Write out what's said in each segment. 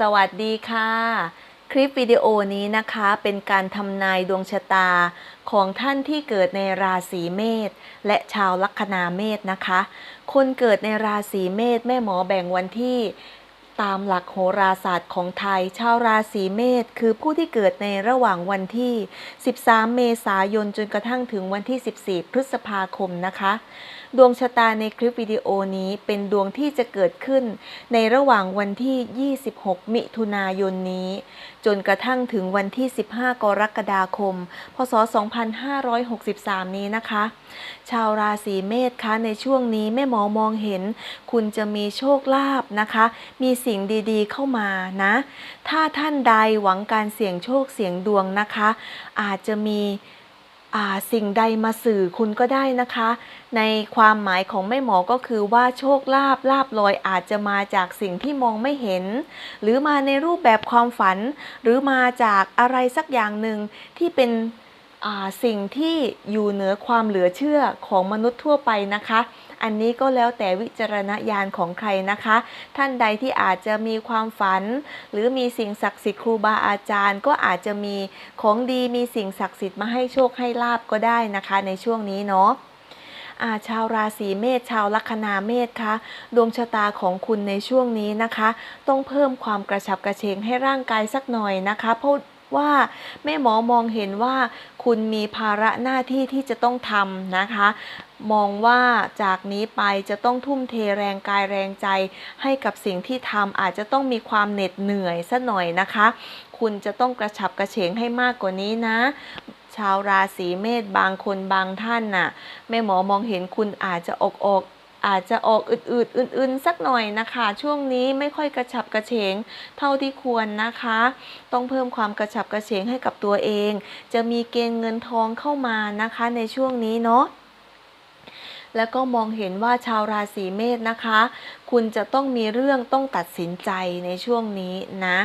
สวัสดีค่ะ คลิปวิดีโอนี้นะคะเป็นการทำนายดวงชะตาของท่านที่เกิดในราศีเมษและชาวลัคนาเมษนะคะ คนเกิดในราศีเมษแม่หมอแบ่งวันที่ตามหลักโหราศาสตร์ของไทย ชาวราศีเมษคือผู้ที่เกิดในระหว่างวันที่ 13 เมษายนจนกระทั่งถึงวันที่ 14 พฤษภาคมนะคะ ดวงชะตาในคลิปวิดีโอนี้เป็นดวงที่จะเกิดขึ้น ในระหว่างวันที่ 26 มิถุนายนนี้ จนกระทั่งถึงวันที่ 15 กรกฎาคม พศ 2563 นี้นะคะ ชาวราศีเมษคะในช่วงนี้แม่หมอมองเห็น คุณจะมีโชคลาภนะคะ มีสิ่งดีๆเข้ามานะ ถ้าท่านใดหวังการเสี่ยงโชคเสี่ยงดวงนะคะ อาจจะมี สิ่งใดมาสื่อคุณก็ได้นะคะ ในความหมายของแม่หมอก็คือว่าโชคลาภลาบลอยอาจจะมาจากสิ่งที่มองไม่เห็น หรือมาในรูปแบบความฝัน หรือมาจากอะไรสักอย่างหนึ่งที่เป็นสิ่งที่อยู่เหนือความเหลือเชื่อของมนุษย์ทั่วไปนะคะ อันนี้ก็แล้วแต่วิจารณญาณของใครนะคะ ท่านใดที่อาจจะมีความฝัน หรือมีสิ่งศักดิ์สิทธิ์ครูบาอาจารย์ ก็อาจจะมีของดีมีสิ่งศักดิ์สิทธิ์มาให้โชคให้ลาบก็ได้นะคะในช่วงนี้เนาะอาชาวราศีเมษชาวลัคนาเมษคะดวงชะตาของคุณในช่วงนี้นะคะ ต้องเพิ่มความกระฉับกระเฉงให้ร่างกายสักหน่อยนะคะ เพราะว่าแม่หมอมองเห็นว่าคุณมีภาระหน้าที่ที่จะต้องทำนะคะมองว่าจากนี้ไปจะต้องทุ่มเทแรงกายแรงใจ ให้กับสิ่งที่ทำอาจจะต้องมีความเหน็ดเหนื่อยสัหน่อยนะคะ คุณจะต้องกระฉับกระเฉงให้มากกว่านี้นะ ชาวราศีเมษบางคนบางท่านน่ะแม่หมอมองเห็นคุณอาจจะออกออกอาจจะออกอืดๆอื่นๆ สักหน่อยนะคะ ช่วงนี้ไม่ค่อยกระฉับกระเฉงเท่าที่ควรนะคะ ต้องเพิ่มความกระฉับกระเฉงให้กับตัวเอง จะมีเกณฑ์เงินทองเข้ามานะคะในช่วงนี้เนาะ แล้วก็มองเห็นว่าชาวราศีเมษนะคะ คุณจะต้องมีเรื่องต้องตัดสินใจในช่วงนี้นะ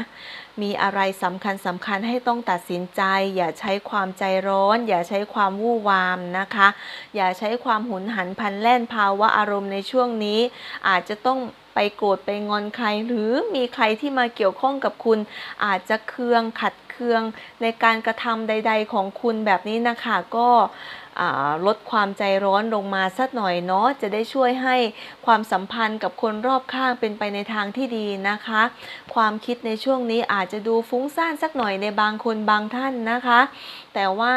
มีอะไรสำคัญสำคัญให้ต้องตัดสินใจ อย่าใช้ความใจร้อน อย่าใช้ความวู่วามนะคะ อย่าใช้ความหุนหันพลันแล่นภาวะอารมณ์ในช่วงนี้ อาจจะต้องไปโกรธไปงอนใคร หรือมีใครที่มาเกี่ยวข้องกับคุณ อาจจะเคืองขัด เคืองในการกระทำใด ๆ ของคุณแบบนี้นะคะก็ลดความใจร้อนลงมาสักหน่อยเนาะจะได้ช่วยให้ความสัมพันธ์กับคนรอบข้างเป็นไปในทางที่ดีนะคะ ความคิดในช่วงนี้อาจจะดูฟุ้งซ่านสักหน่อยในบางคนบางท่านนะคะ แต่ว่า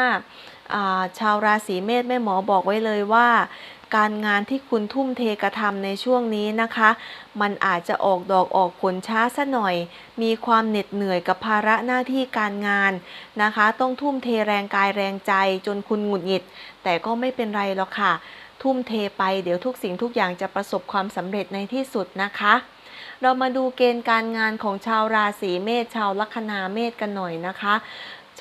อ่าชาวราศีเมษแม่หมอบอกไว้เลยว่า การงานที่คุณทุ่มเทกระทำในช่วงนี้นะคะ มันอาจจะออกดอกออกผลช้าซะหน่อย มีความเหน็ดเหนื่อยกับภาระหน้าที่การงานนะคะ ต้องทุ่มเทแรงกายแรงใจจนคุณหงุดหงิด แต่ก็ไม่เป็นไรหรอกค่ะ ทุ่มเทไปเดี๋ยวทุกสิ่งทุกอย่างจะประสบความสำเร็จในที่สุดนะคะเรามาดูเกณฑ์การงานของชาวราศีเมษชาวลัคนาเมษกันหน่อยนะคะ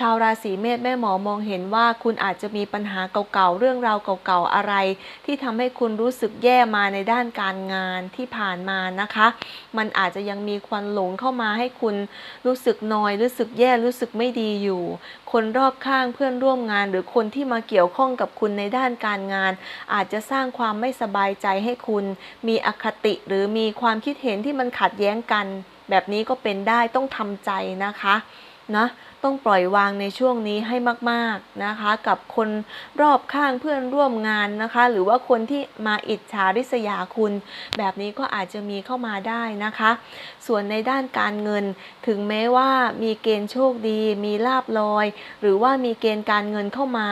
าวราศีเมษแม่หมอมองเห็นว่าคุณอาจจะมีปัญหาเก่าๆเรื่องราวเก่าๆอะไร ที่ทำให้คุณรู้สึกแย่มาในด้านการงานที่ผ่านมานะคะ มันอาจจะยังมีควันหลงเข้ามาให้คุณรู้สึกนอยรู้สึกแย่รู้สึกไม่ดีอยู่ คนรอบข้างเพื่อนร่วมงาน หรือคนที่มาเกี่ยวข้องกับคุณในด้านการงาน อาจจะสร้างความไม่สบายใจให้คุณ มีอคติหรือมีความคิดเห็นที่มันขัดแย้งกัน แบบนี้ก็เป็นได้ต้องทำใจนะคะนะ ต้องปล่อยวางในช่วงนี้ให้มากๆนะคะ กับคนรอบข้างเพื่อนร่วมงานนะคะ หรือว่าคนที่มาอิจฉาริษยาคุณ แบบนี้ก็อาจจะมีเข้ามาได้นะคะ ส่วนในด้านการเงินถึงแม้ว่ามีเกณฑ์โชคดี มีลาบลอย หรือว่ามีเกณฑ์การเงินเข้ามา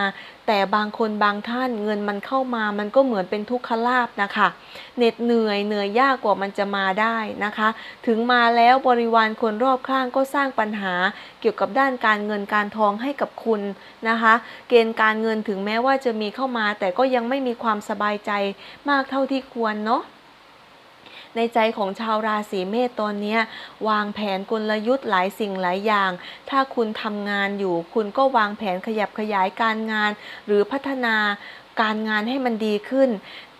แต่บางคนบางท่านเงินมันเข้ามามันก็เหมือนเป็นทุกขลาบนะคะเหน็ดเหนื่อยเหนื่อยยากกว่ามันจะมาได้นะคะ ถึงมาแล้วบริวารคนรอบข้างก็สร้างปัญหาเกี่ยวกับด้านการเงินการทองให้กับคุณนะคะ เกณฑ์การเงินถึงแม้ว่าจะมีเข้ามา แต่ก็ยังไม่มีความสบายใจมากเท่าที่ควรเนาะ ในใจของชาวราศีเมษตอนนี้วางแผนกลยุทธ์หลายสิ่งหลายอย่าง ถ้าคุณทำงานอยู่ คุณก็วางแผนขยับขยายการงาน หรือพัฒนาการงานให้มันดีขึ้น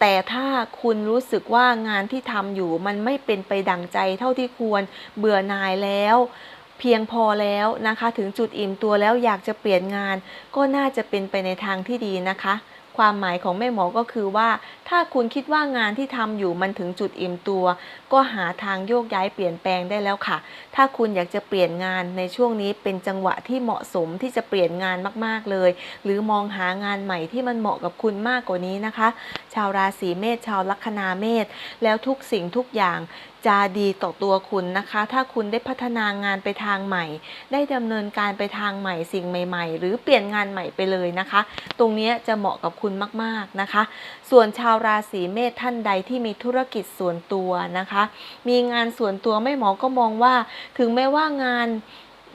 แต่ถ้าคุณรู้สึกว่างานที่ทำอยู่มันไม่เป็นไปดั่งใจเท่าที่ควรเบื่อหน่ายแล้วเพียงพอแล้วนะคะ ถึงจุดอิ่มตัวแล้วอยากจะเปลี่ยนงาน ก็น่าจะเป็นไปในทางที่ดีนะคะ ความหมายของแม่หมอก็คือว่า ถ้าคุณคิดว่างานที่ทำอยู่มันถึงจุดอิ่มตัว ก็หาทางโยกย้ายเปลี่ยนแปลงได้แล้วค่ะ ถ้าคุณอยากจะเปลี่ยนงานในช่วงนี้เป็นจังหวะที่เหมาะสมที่จะเปลี่ยนงานมากๆเลย หรือมองหางานใหม่ที่มันเหมาะกับคุณมากกว่านี้นะคะ ชาวราศีเมษชาวลัคนาเมษแล้วทุกสิ่งทุกอย่าง จะดีต่อตัวคุณนะคะ ถ้าคุณได้พัฒนางานไปทางใหม่ ได้ดำเนินการไปทางใหม่สิ่งใหม่ ๆ หรือเปลี่ยนงานใหม่ไปเลยนะคะ ตรงนี้จะเหมาะกับคุณมากๆนะคะ ส่วนชาวราศีเมษท่านใดที่มีธุรกิจส่วนตัวนะคะ มีงานส่วนตัวไม่หมอก็มองว่า ถึงแม้ว่างาน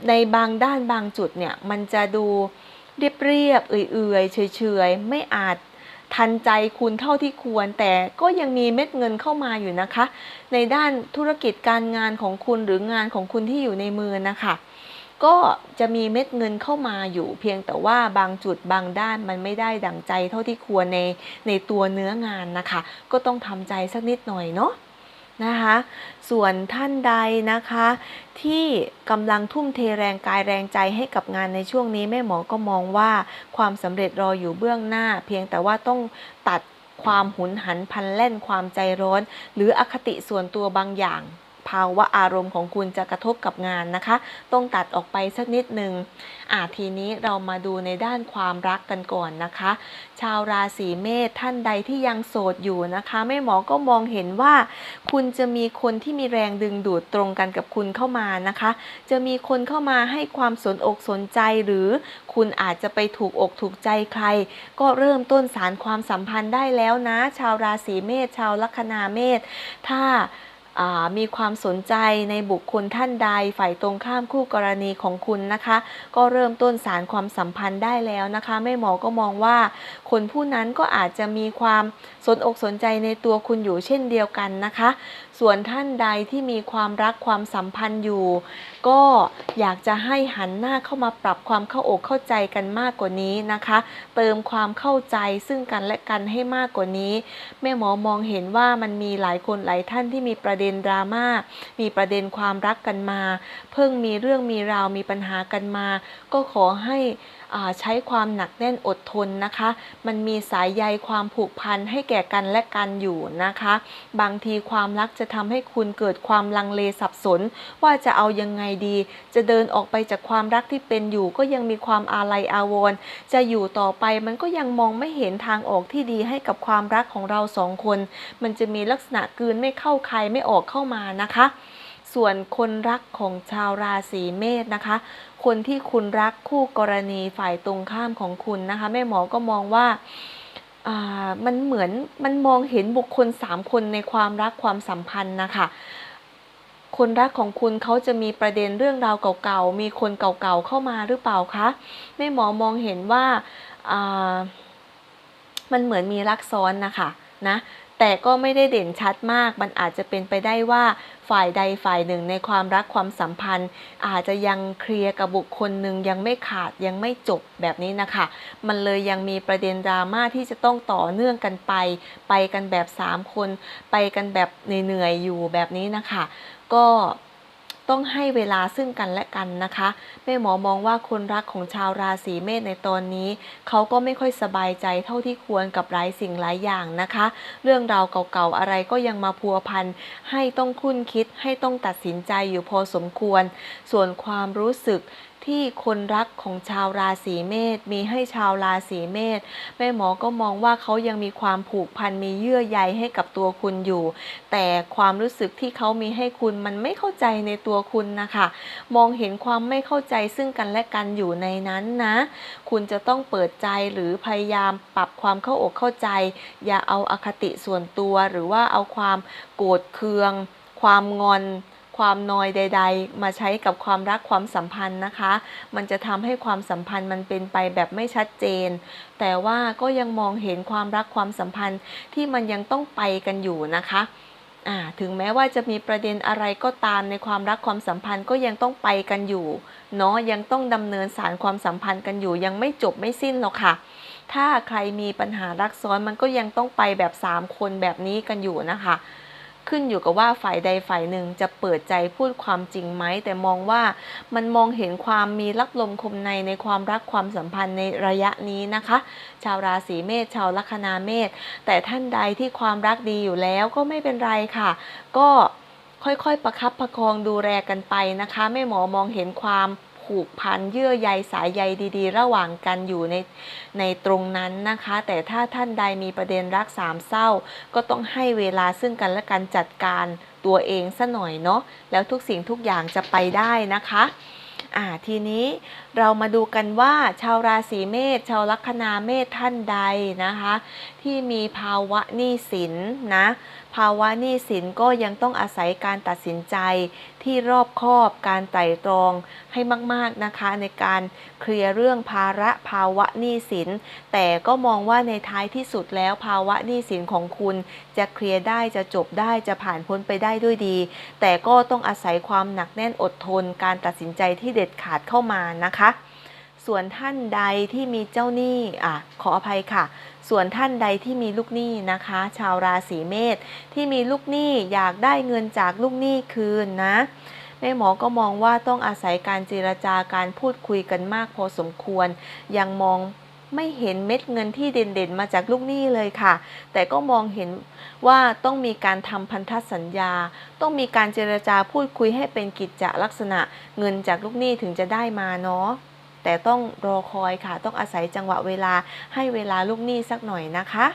ในบางด้านบางจุดเนี่ยมันจะดูเรียบเรียบๆเอื่อยๆเฉยๆ ไม่อาจ ทันใจคุณเท่าที่ควร แต่ก็ยังมีเม็ดเงินเข้ามาอยู่นะคะ ในด้านธุรกิจการงานของคุณหรืองานของคุณที่อยู่ในมือนะคะก็จะมีเม็ดเงินเข้ามาอยู่ เพียงแต่ว่าบางจุดบางด้านมันไม่ได้ดั่งใจเท่าที่ควรในในตัวเนื้องานนะคะ ก็ต้องทำใจสักนิดหน่อยเนาะ นะคะ ส่วนท่านใดนะคะ ที่กำลังทุ่มเทแรงกายแรงใจให้กับงานในช่วงนี้แม่หมอก็มองว่าความสำเร็จรออยู่เบื้องหน้า เพียงแต่ว่าต้องตัดความหุนหันพันแล่นความใจร้อน หรืออคติส่วนตัวบางอย่าง ภาวะอารมณ์ของคุณจะกระทบกับงานนะคะ ต้องตัดออกไปสักนิดหนึ่งอ่าทีนี้เรามาดูในด้านความรักกันก่อนนะคะ ชาวราศีเมษท่านใดที่ยังโสดอยู่นะคะแม่หมอก็มองเห็นว่า คุณจะมีคนที่มีแรงดึงดูดตรงกันกับคุณเข้ามานะคะ จะมีคนเข้ามาให้ความสนอกสนใจหรือคุณอาจจะไปถูกอกถูกใจใคร ก็เริ่มต้นสารความสัมพันธ์ได้แล้วนะ ชาวราศีเมษชาวลัคนาเมษถ้าอ่า มีความสนใจในบุคคลท่านใดฝ่ายตรงข้ามคู่กรณีของคุณนะคะ ก็เริ่มต้นสารความสัมพันธ์ได้แล้วนะคะแม่หมอก็มองว่า คนผู้นั้นก็อาจจะมีความสนอกสนใจในตัวคุณอยู่เช่นเดียวกันนะคะ ส่วนท่านใดที่มีความรักความสัมพันธ์อยู่ ก็อยากจะให้หันหน้าเข้ามาปรับความเข้าอกเข้าใจกันมากกว่านี้นะคะ เติมความเข้าใจซึ่งกันและกันให้มากกว่านี้ แม่หมอมองเห็นว่ามันมีหลายคนหลายท่านที่มีประเด็นดราม่ามีประเด็นความรักกันมา เพิ่งมีเรื่องมีราวมีปัญหากันมา ก็ขอให้ใช้ความหนักแน่นอดทนนะคะ มันมีสายใยความผูกพันให้แก่กันและกันอยู่นะคะ บางทีความรักจะทำให้คุณเกิดความลังเลสับสน ว่าจะเอายังไงดี จะเดินออกไปจากความรักที่เป็นอยู่ ก็ยังมีความอาลัยอาวรณ์จะอยู่ต่อไปมันก็ยังมองไม่เห็นทางออกที่ดีให้กับความรักของเราสองคน มันจะมีลักษณะกืนไม่เข้าใครไม่ออกเข้ามานะคะ ส่วนคนรักของชาวราศีเมษนะคะ คนที่คุณรักคู่กรณีฝ่ายตรงข้ามของคุณนะคะแม่หมอก็มองว่าามันเหมือนมันมองเห็นบุคคลสามคนในความรักความสัมพันธ์นะคะคนรักของคุณเขาจะมีประเด็นเรื่องราวเก่าๆ มีคนเก่าๆเข้ามาหรือเปล่าคะแม่หมอมองเห็นว่าอ่ามันเหมือนมีรักซ้อนนะคะนะ แต่ก็ไม่ได้เด่นชัดมาก มันอาจจะเป็นไปได้ว่าฝ่ายใดฝ่ายหนึ่งในความรักความสัมพันธ์ อาจจะยังเคลียร์กับบุคคลหนึ่งยังไม่ขาดยังไม่จบแบบนี้นะคะ มันเลยยังมีประเด็นดราม่าที่จะต้องต่อเนื่องกันไป ไปกันแบบ 3 คน ไปกันแบบเหนื่อยๆอยู่แบบนี้นะคะ ก็ ต้องให้เวลาซึ่งกันและกันนะคะแม่หมอมองว่าคนรักของชาวราศีเมษในตอนนี้ เขาก็ไม่ค่อยสบายใจเท่าที่ควรกับหลายสิ่งหลายอย่างนะคะ เรื่องราวเก่าๆอะไรก็ยังมาพัวพันให้ต้องคุ้นคิดให้ต้องตัดสินใจอยู่พอสมควร ส่วนความรู้สึกที่คนรักของชาวราศีเมษมีให้ชาวราศีเมษแม่หมอก็มองว่าเขายังมีความผูกพันมีเยื่อใยให้กับตัวคุณอยู่ แต่ความรู้สึกที่เขามีให้คุณมันไม่เข้าใจในตัวคุณนะคะ มองเห็นความไม่เข้าใจซึ่งกันและกันอยู่ในนั้นนะ คุณจะต้องเปิดใจหรือพยายามปรับความเข้าอกเข้าใจ อย่าเอาอาคติส่วนตัว หรือว่าเอาความโกรธเคือง ความงอนความนอยใด ๆ มาใช้กับความรักความสัมพันธ์นะคะ มันจะทำให้ความสัมพันธ์มันเป็นไปแบบไม่ชัดเจน แต่ว่าก็ยังมองเห็นความรักความสัมพันธ์ที่มันยังต้องไปกันอยู่นะคะ ถึงแม้ว่าจะมีประเด็นอะไรก็ตามในความรักความสัมพันธ์ก็ยังต้องไปกันอยู่เนาะยังต้องดำเนินสารความสัมพันธ์กันอยู่ ยังไม่จบไม่สิ้นหรอกค่ะ ถ้าใครมีปัญหารักซ้อนมันก็ยังต้องไปแบบ 3 คนแบบนี้กันอยู่นะคะ ขึ้นอยู่กับว่าฝ่ายใดฝ่ายหนึ่งจะเปิดใจพูดความจริงไหม แต่มองว่ามันมองเห็นความมีลักลมคมในในความรักความสัมพันธ์ในระยะนี้นะคะ ชาวราศีเมษชาวลัคนาเมษแต่ท่านใดที่ความรักดีอยู่แล้วก็ไม่เป็นไรค่ะ ก็ค่อยๆประคับประคองดูแลกันไปนะคะแม่หมอมองเห็นความ ผูกพันเยื่อใยสายใยดีๆ ระหว่างกันอยู่ในในตรงนั้นนะคะ แต่ถ้าท่านใดมีประเด็นรักสามเศร้า ก็ต้องให้เวลาซึ่งกันและกันจัดการตัวเองซะหน่อยเนาะแล้วทุกสิ่งทุกอย่างจะไปได้นะคะอ่าทีนี้เรามาดูกันว่าชาวราศีเมษชาวลัคนาเมษท่านใดนะคะ ที่มีภาวะหนี้สินนะ ภาวะหนี้สินก็ยังต้องอาศัยการตัดสินใจที่รอบคอบการไต่ตรองให้มาก ๆ นะคะ ในการเคลียร์เรื่องภาระภาวะหนี้สิน แต่ก็มองว่าในท้ายที่สุดแล้วภาวะหนี้สินของคุณจะเคลียร์ได้จะจบได้จะผ่านพ้นไปได้ด้วยดี แต่ก็ต้องอาศัยความหนักแน่นอดทน การตัดสินใจที่เด็ดขาดเข้ามานะคะ ส่วนท่านใดที่มีเจ้าหนี้อะขออภัยค่ะ ส่วนท่านใดที่มีลูกหนี้นะคะ ชาวราศีเมษที่มีลูกหนี้อยากได้เงินจากลูกหนี้คืนนะแม่หมอก็มองว่าต้องอาศัยการเจรจาการพูดคุยกันมากพอสมควร ยังมองไม่เห็นเม็ดเงินที่เด่นๆ มาจากลูกหนี้เลยค่ะ แต่ก็มองเห็นว่าต้องมีการทำพันธสัญญา ต้องมีการเจรจาพูดคุยให้เป็นกิจจลักษณะ เงินจากลูกหนี้ถึงจะได้มาเนาะ แต่ต้องรอคอยค่ะ ต้องอาศัยจังหวะเวลาให้เวลาลูกหนี้สักหน่อยนะคะ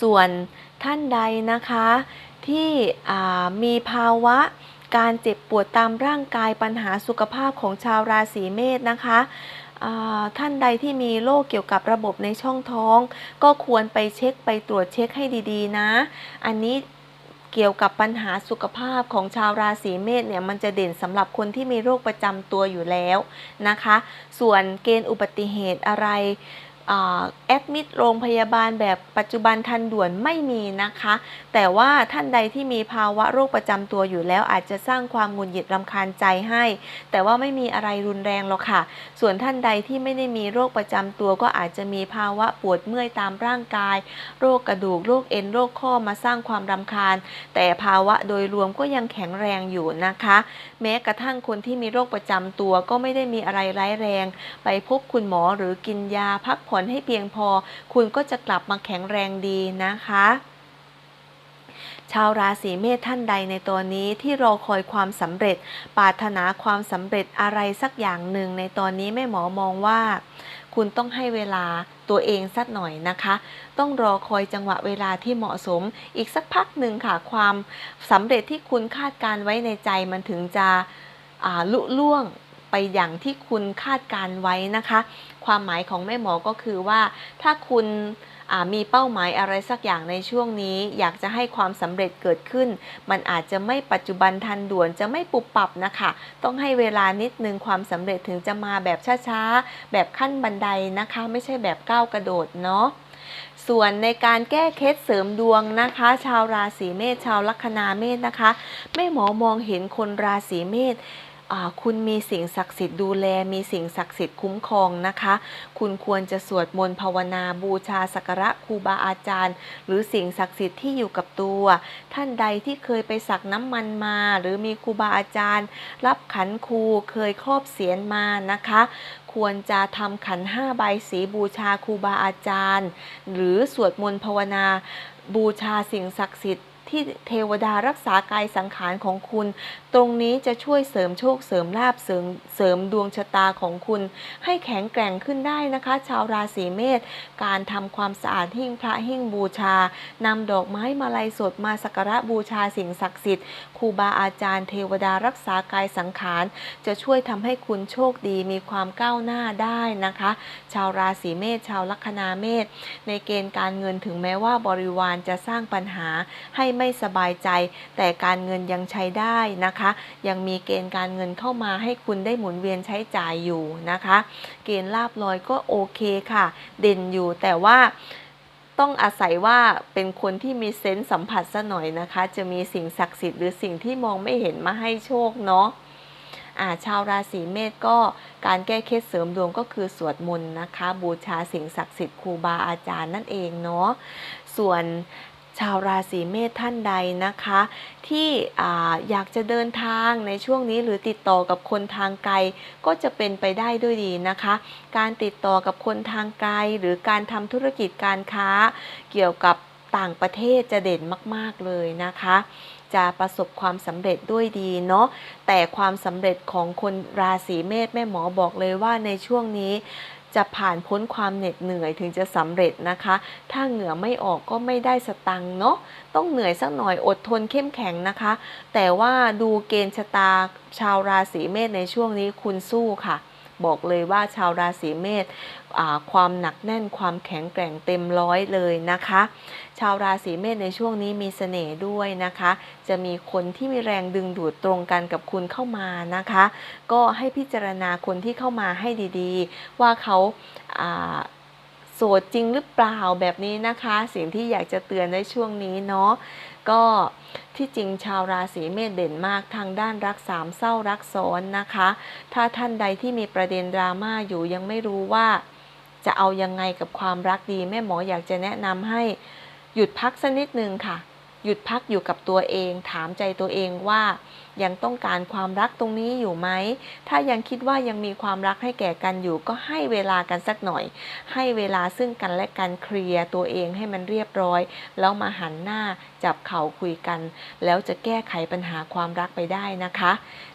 ส่วนท่านใดนะคะที่มีภาวะการเจ็บปวดตามร่างกายปัญหาสุขภาพของชาวราศีเมษนะคะท่านใดที่มีโรคเกี่ยวกับระบบในช่องท้อง ก็ควรไปเช็คไปตรวจเช็คให้ดีๆนะ อันนี้ เกี่ยวกับปัญหาสุขภาพของชาวราศีเมษเนี่ยมันจะเด่นสำหรับคนที่มีโรคประจำตัวอยู่แล้วนะคะ ส่วนเกณฑ์อุบัติเหตุอะไร แอดมิดโรงพยาบาลแบบปัจจุบันทันด่วนไม่มีนะคะ แต่ว่าท่านใดที่มีภาวะโรคประจำตัวอยู่แล้วอาจจะสร้างความหงุดหงิดรำคาญใจให้ แต่ว่าไม่มีอะไรรุนแรงหรอกค่ะ ส่วนท่านใดที่ไม่ได้มีโรคประจำตัวก็อาจจะมีภาวะปวดเมื่อยตามร่างกาย โรคกระดูกโรคเอ็นโรคข้อมาสร้างความรำคาญ แต่ภาวะโดยรวมก็ยังแข็งแรงอยู่นะคะ แม้กระทั่งคนที่มีโรคประจำตัวก็ไม่ได้มีอะไรร้ายแรง ไปพบคุณหมอหรือกินยาพักผ่อนให้เพียงพอ คุณก็จะกลับมาแข็งแรงดีนะคะชาวราศีเมษท่านใดในตัวนี้ที่รอคอยความสำเร็จ ปรารถนาความสำเร็จอะไรสักอย่างหนึ่งในตอนนี้แม่หมอมองว่า คุณต้องให้เวลาตัวเองสักหน่อยนะคะ ต้องรอคอยจังหวะเวลาที่เหมาะสม อีกสักพักหนึ่งค่ะความสำเร็จที่คุณคาดการไว้ในใจมันถึงจะลุล่วงไปอย่างที่คุณคาดการไว้นะคะ ความหมายของแม่หมอก็คือว่า ถ้าคุณมีเป้าหมายอะไรสักอย่างในช่วงนี้ อยากจะให้ความสำเร็จเกิดขึ้น มันอาจจะไม่ปัจจุบันทันด่วนจะไม่ปุบปับนะคะ ต้องให้เวลานิดนึงความสำเร็จถึงจะมาแบบช้าๆ แบบขั้นบันไดนะคะ ไม่ใช่แบบก้าวกระโดดเนาะส่วนในการแก้เคล็ดเสริมดวงนะคะ ชาวราศีเมษชาวลัคนาเมษนะคะแม่หมอมองเห็นคนราศีเมษ คุณมีสิ่งศักดิ์สิทธิ์ดูแล มีสิ่งศักดิ์สิทธิ์คุ้มครองนะคะ คุณควรจะสวดมนต์ภาวนาบูชาสักการะครูบาอาจารย์ หรือสิ่งศักดิ์สิทธิ์ที่อยู่กับตัว ท่านใดที่เคยไปสักน้ำมันมา หรือมีครูบาอาจารย์ รับขันครูเคยครอบเสียนมานะคะ ควรจะทำขันห้าใบสีบูชาครูบาอาจารย์ หรือสวดมนต์ภาวนาบูชาสิ่งศักดิ์สิทธิ์ ที่เทวดารักษากายสังขารของคุณ ตรงนี้จะช่วยเสริมโชคเสริมลาบเสริมเสริมดวงชะตาของคุณ ให้แข็งแกร่งขึ้นได้นะคะ ชาวราศีเมษการทำความสะอาดหิ้งพระหิ้งบูชานำดอกไม้มาลัยสดมาสักการะบูชาสิ่งศักดิ์สิทธิ์ครูบาอาจารย์เทวดารักษากายสังขาร จะช่วยทำให้คุณโชคดีมีความก้าวหน้าได้นะคะ ชาวราศีเมษชาวลัคนาเมษในเกณฑ์การเงินถึงแม้ว่าบริวารจะสร้างปัญหาให้ไม่ไม่สบายใจ แต่การเงินยังใช้ได้นะคะ ยังมีเกณฑ์การเงินเข้ามาให้คุณได้หมุนเวียนใช้จ่ายอยู่นะคะ เกณฑ์ลาบลอยก็โอเคค่ะ เด่นอยู่แต่ว่าต้องอาศัยว่าเป็นคนที่มีเซนส์สัมผัสซะหน่อยนะคะ จะมีสิ่งศักดิ์สิทธิ์หรือสิ่งที่มองไม่เห็นมาให้โชคเนาะอาชาวราศีเมษก็การแก้เคล็ดเสริมดวงก็คือสวดมนต์นะคะ บูชาสิ่งศักดิ์สิทธิ์ครูบาอาจารย์นั่นเองเนาะส่วน ชาวราศีเมษท่านใดนะคะ ที่ออยากจะเดินทางในช่วงนี้หรือติดต่อกับคนทางไกล ก็จะเป็นไปได้ด้วยดีนะคะ การติดต่อกับคนทางไกล หรือการทำธุรกิจการค้า เกี่ยวกับต่างประเทศจะเด่นมาก ๆ เลยนะคะ จะประสบความสำเร็จด้วยดีเนาะแต่ความสำเร็จของคนราศีเมษแม่หมอบอกเลยว่าในช่วงนี้ จะผ่านพ้นความเหน็ดเหนื่อยถึงจะสำเร็จนะคะ ถ้าเหงื่อไม่ออกก็ไม่ได้สตังเนาะต้องเหนื่อยสักหน่อยอดทนเข้มแข็งนะคะ แต่ว่าดูเกณฑ์ชะตาชาวราศีเมษในช่วงนี้คุณสู้ค่ะบอกเลยว่าชาวราศีเมษความหนักแน่นความแข็งแกร่งเต็มร้อยเลยนะคะาวราศีเมษในช่วงนี้มีเสน่ห์ด้วยนะคะ จะมีคนที่มีแรงดึงดูดตรงกันกับคุณเข้ามานะคะ ก็ให้พิจารณาคนที่เข้ามาให้ดีๆ ว่าเขาอ่าโสดจริงหรือเปล่าแบบนี้นะคะ สิ่งที่อยากจะเตือนในช่วงนี้เนาะก็ที่จริงชาวราศีเมษเด่นมากทางด้านรักสามเศร้ารักซ้อนนะคะ ถ้าท่านใดที่มีประเด็นดราม่าอยู่ยังไม่รู้ว่าจะเอายังไงกับความรักดีแม่หมออยากจะแนะนำให้ หยุดพักสักนิดนึงค่ะ หยุดพักอยู่กับตัวเอง ถามใจตัวเองว่า ยังต้องการความรักตรงนี้อยู่ไหม ถ้ายังคิดว่ายังมีความรักให้แก่กันอยู่ ก็ให้เวลากันสักหน่อย ให้เวลาซึ่งกันและกันเคลียร์ตัวเองให้มันเรียบร้อย แล้วมาหันหน้า จับเข่าคุยกัน แล้วจะแก้ไขปัญหาความรักไปได้นะคะ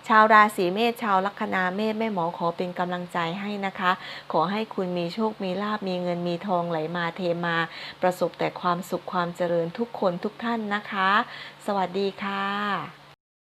ชาวราศีเมษชาวลัคนาเมษแม่หมอขอเป็นกำลังใจให้นะคะ ขอให้คุณมีโชคมีลาบมีเงินมีทองไหลมาเทมา ประสบแต่ความสุขความเจริญทุกคนทุกท่านนะคะ สวัสดีค่ะ